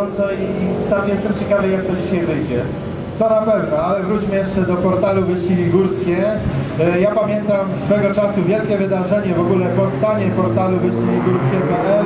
gorąca i sam jestem ciekawy jak to dzisiaj wyjdzie. To na pewno, ale wróćmy jeszcze do portalu Wyścigi Górskie. E, Ja pamiętam swego czasu wielkie wydarzenie, w ogóle powstanie portalu wyścigigórskie.pl.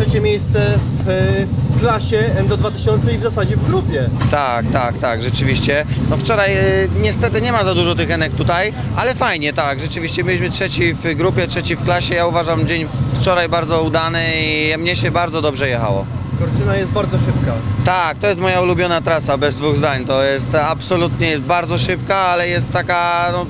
trzecie miejsce w e, klasie Endo 2000 i w zasadzie w grupie. Tak, tak, tak, rzeczywiście. No wczoraj e, niestety nie ma za dużo tych enek tutaj, ale fajnie, tak, rzeczywiście byliśmy trzeci w grupie, trzeci w klasie. Ja uważam dzień wczoraj bardzo udany i mnie się bardzo dobrze jechało. Korczyna jest bardzo szybka. Tak, to jest moja ulubiona trasa, bez dwóch zdań. To jest absolutnie jest bardzo szybka, ale jest taka, no,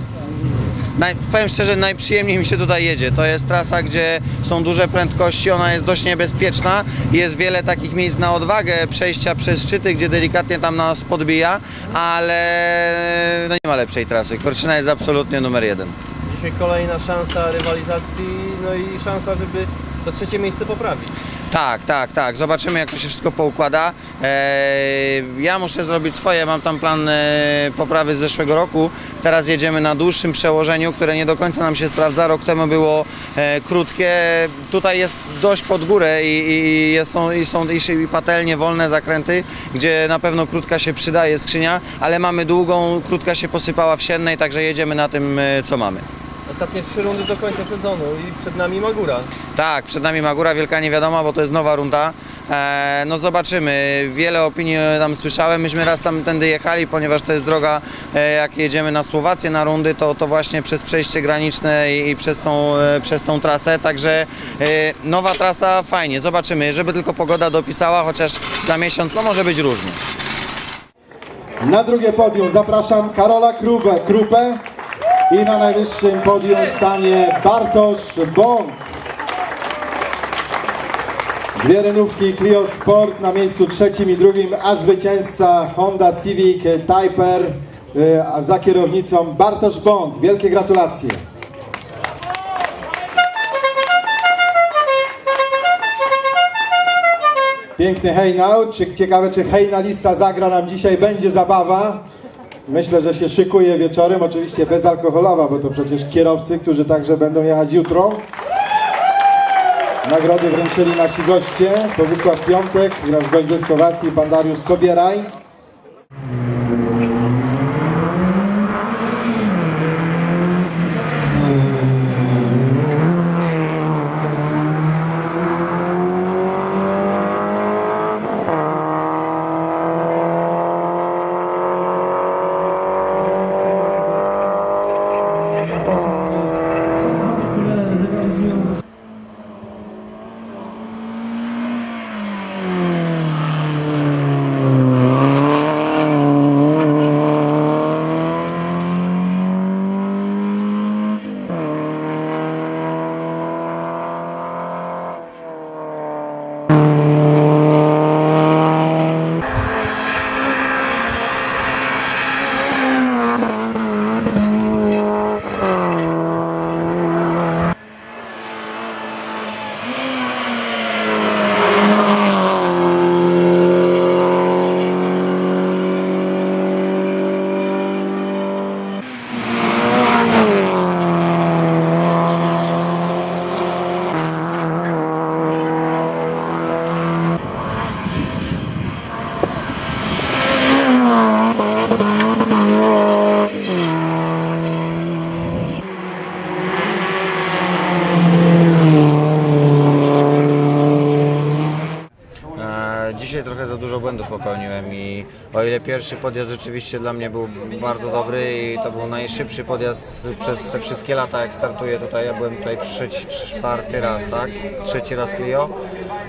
naj, powiem szczerze, najprzyjemniej mi się tutaj jedzie. To jest trasa, gdzie są duże prędkości, ona jest dość niebezpieczna. Jest wiele takich miejsc na odwagę, przejścia przez szczyty, gdzie delikatnie tam nas podbija, ale no, nie ma lepszej trasy. Korczyna jest absolutnie numer jeden. Dzisiaj kolejna szansa rywalizacji, no i szansa, żeby to trzecie miejsce poprawić. Tak, tak, tak. Zobaczymy, jak to się wszystko poukłada. Eee, ja muszę zrobić swoje. Mam tam plan e, poprawy z zeszłego roku. Teraz jedziemy na dłuższym przełożeniu, które nie do końca nam się sprawdza. Rok temu było e, krótkie. Tutaj jest dość pod górę i, i, jest, są, i są i, i patelnie, wolne zakręty, gdzie na pewno krótka się przydaje skrzynia, ale mamy długą, krótka się posypała w siennej, także jedziemy na tym, e, co mamy. Ostatnie trzy rundy do końca sezonu i przed nami Magura. Tak, przed nami Magura, wielka niewiadoma, bo to jest nowa runda. E, no zobaczymy, wiele opinii tam słyszałem, myśmy raz tam tędy jechali, ponieważ to jest droga, e, jak jedziemy na Słowację na rundy, to, to właśnie przez przejście graniczne i, i przez, tą, e, przez tą trasę, także e, nowa trasa, fajnie, zobaczymy, żeby tylko pogoda dopisała, chociaż za miesiąc, no może być różnie. Na drugie podium zapraszam Karola Krupę, Krupę i na najwyższym podium stanie Bartosz Bąk. Dwie renówki Clio Sport na miejscu trzecim i drugim, a zwycięzca Honda Civic Typer y, a za kierownicą Bartosz Bąk. Wielkie gratulacje. Piękny hejnał. Ciekawe, czy hejna lista zagra nam dzisiaj? Będzie zabawa. Myślę, że się szykuje wieczorem, oczywiście bezalkoholowa, bo to przecież kierowcy, którzy także będą jechać jutro. Nagrody wręczyli nasi goście, to Wysław Piątek, nasz gość ze Słowacji, pan Dariusz Sobieraj. Błędów popełniłem i o ile pierwszy podjazd rzeczywiście dla mnie był bardzo dobry i to był najszybszy podjazd przez te wszystkie lata jak startuję tutaj, ja byłem tutaj trzeci, czwarty raz, tak? Trzeci raz Clio.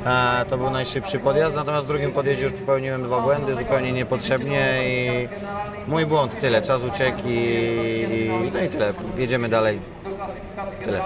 E, To był najszybszy podjazd, natomiast w drugim podjeździe już popełniłem dwa błędy zupełnie niepotrzebnie i mój błąd, tyle, czas uciekł i, i no i tyle, jedziemy dalej. Tyle.